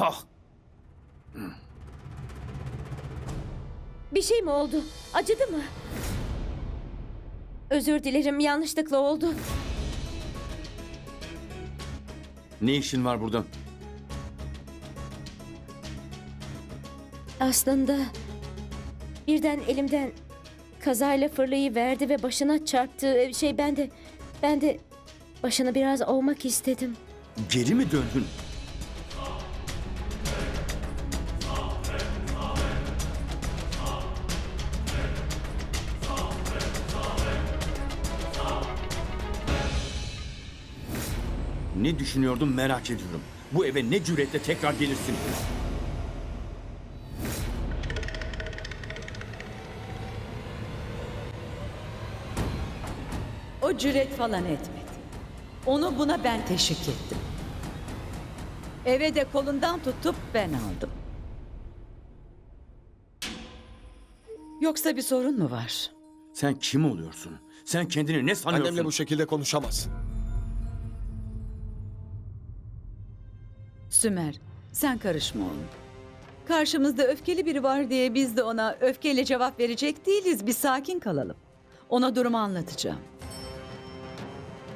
Ah! Bir şey mi oldu? Acıdı mı? Özür dilerim yanlışlıkla oldu. Ne işin var burada? Aslında birden elimden kazayla fırlayıverdi ve başına çarptı. Şey ben de ben de başını biraz ovmak istedim. Geri mi döndün? Ne düşünüyordum merak ediyorum. Bu eve ne cüretle tekrar gelirsin? O cüret falan etmedi. Onu buna ben teşvik ettim. Eve de kolundan tutup ben aldım. Yoksa bir sorun mu var? Sen kim oluyorsun? Sen kendini ne sanıyorsun? Annemle bu şekilde konuşamazsın. Sümer, sen karışma oğlum. Karşımızda öfkeli biri var diye biz de ona öfkeyle cevap verecek değiliz. Bir sakin kalalım. Ona durumu anlatacağım.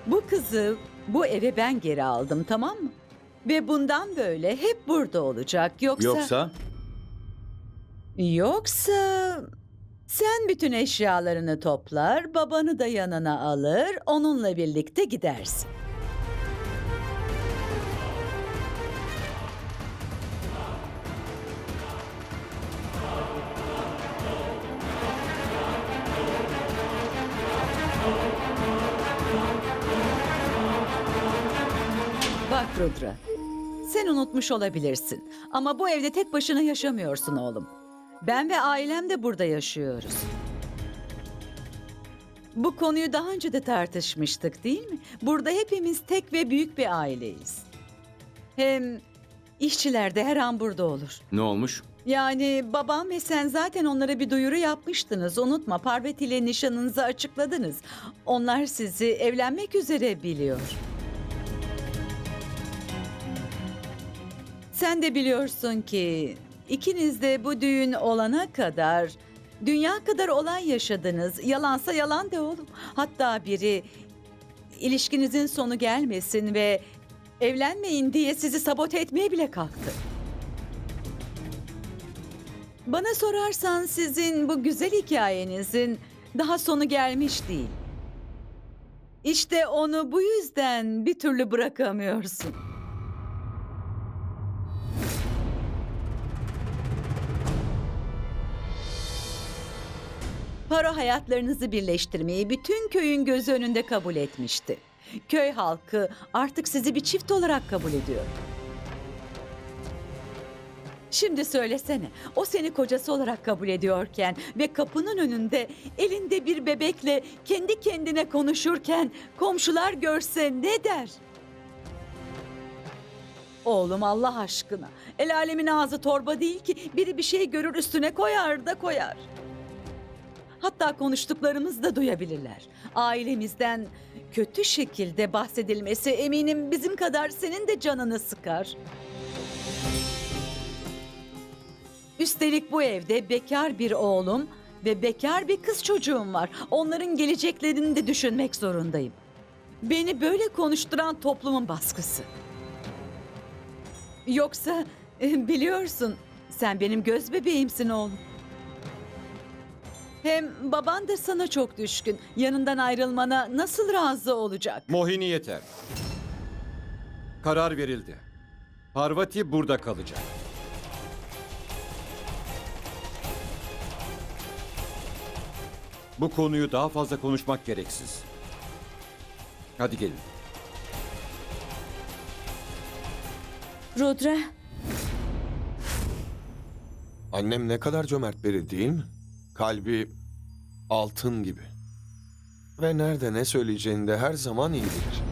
Bu kızı bu eve ben geri aldım tamam mı? Ve bundan böyle hep burada olacak. Yoksa... Yoksa Yoksa sen bütün eşyalarını toplar, babanı da yanına alır, onunla birlikte gidersin. Rudra, sen unutmuş olabilirsin ama bu evde tek başına yaşamıyorsun oğlum. Ben ve ailem de burada yaşıyoruz. Bu konuyu daha önce de tartışmıştık değil mi? Burada hepimiz tek ve büyük bir aileyiz. Hem işçiler de her an burada olur. ne olmuş? Yani babam ve sen zaten onlara bir duyuru yapmıştınız. Unutma Parvati ile nişanınızı açıkladınız. Onlar sizi evlenmek üzere biliyor. Sen de biliyorsun ki ikiniz de bu düğün olana kadar dünya kadar olay yaşadınız. Yalansa yalan de oğlum. Hatta biri ilişkinizin sonu gelmesin ve evlenmeyin diye sizi sabote etmeye bile kalktı. Bana sorarsan sizin bu güzel hikayenizin daha sonu gelmiş değil. İşte onu bu yüzden bir türlü bırakamıyorsun. Paro hayatlarınızı birleştirmeyi bütün köyün gözü önünde kabul etmişti. Köy halkı artık sizi bir çift olarak kabul ediyor. Şimdi söylesene, o seni kocası olarak kabul ediyorken ve kapının önünde elinde bir bebekle kendi kendine konuşurken komşular görse ne der? Oğlum Allah aşkına, el alemin ağzı torba değil ki biri bir şey görür üstüne koyar da koyar. Hatta konuştuklarımızı da duyabilirler. Ailemizden kötü şekilde bahsedilmesi eminim bizim kadar senin de canını sıkar. Üstelik bu evde bekar bir oğlum ve bekar bir kız çocuğum var. Onların geleceklerini de düşünmek zorundayım. Beni böyle konuşturan toplumun baskısı. Yoksa e, biliyorsun sen benim göz bebeğimsin oğlum. Hem baban da sana çok düşkün. Yanından ayrılmana nasıl razı olacak? Mohini yeter. Karar verildi. Parvati burada kalacak. Bu konuyu daha fazla konuşmak gereksiz. Hadi gelin. Rudra, Annem ne kadar cömert biri değil mi? Kalbi altın gibi. Ve nerede ne söyleyeceğini de her zaman iyi bilir.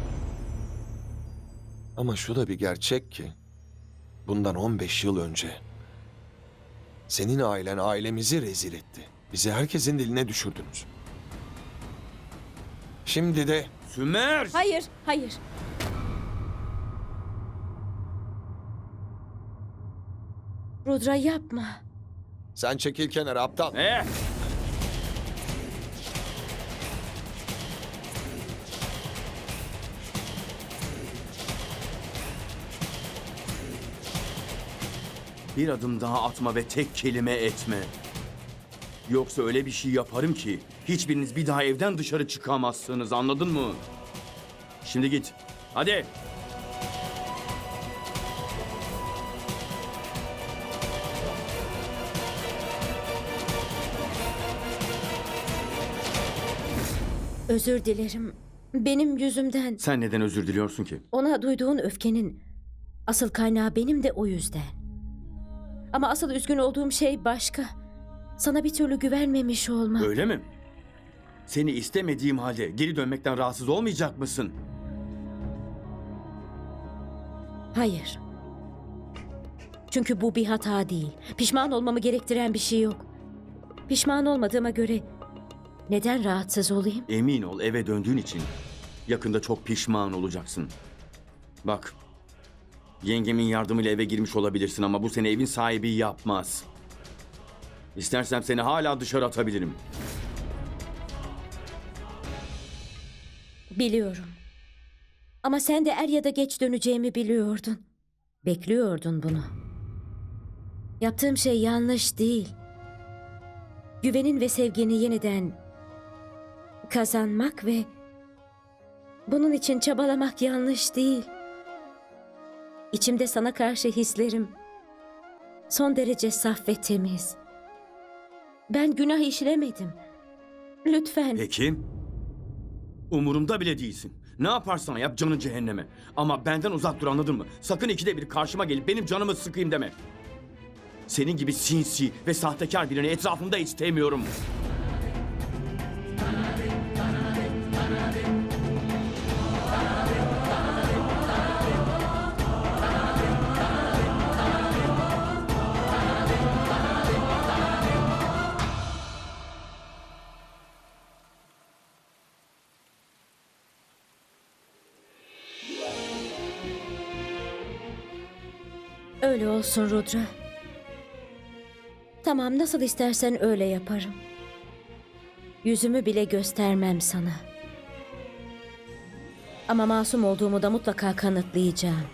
Ama şu da bir gerçek ki bundan 15 yıl önce senin ailen ailemizi rezil etti. Bizi herkesin diline düşürdünüz. Şimdi de Sümer! hayır, hayır. Rudra yapma. Sen çekil kenara aptal. Eh! Bir adım daha atma ve tek kelime etme. Yoksa öyle bir şey yaparım ki hiçbiriniz bir daha evden dışarı çıkamazsınız anladın mı? Şimdi git. Hadi. Özür dilerim. Benim yüzümden Sen neden özür diliyorsun ki? ona duyduğun öfkenin asıl kaynağı benim de o yüzden. Ama asıl üzgün olduğum şey başka. Sana bir türlü güvenmemiş olmam. Öyle mi? Seni istemediğim halde geri dönmekten rahatsız olmayacak mısın? Hayır. Çünkü bu bir hata değil. Pişman olmamı gerektiren bir şey yok. Pişman olmadığıma göre neden rahatsız olayım? Emin ol eve döndüğün için yakında çok pişman olacaksın. Bak, yengemin yardımıyla eve girmiş olabilirsin ama bu seni evin sahibi yapmaz. İstersem seni hala dışarı atabilirim. Biliyorum. Ama sen de er ya da geç döneceğimi biliyordun. Bekliyordun bunu. Yaptığım şey yanlış değil. Güvenin ve sevgini yeniden kazanmak ve bunun için çabalamak yanlış değil. İçimde sana karşı hislerim son derece saf ve temiz. Ben günah işlemedim. Lütfen. Peki. Umurumda bile değilsin. Ne yaparsan yap canın cehenneme. Ama benden uzak dur anladın mı? Sakın ikide bir karşıma gelip benim canımı sıkayım deme. Senin gibi sinsi ve sahtekar birini etrafımda istemiyorum. Öyle olsun Rudra. Tamam nasıl istersen öyle yaparım. Yüzümü bile göstermem sana. Ama masum olduğumu da mutlaka kanıtlayacağım.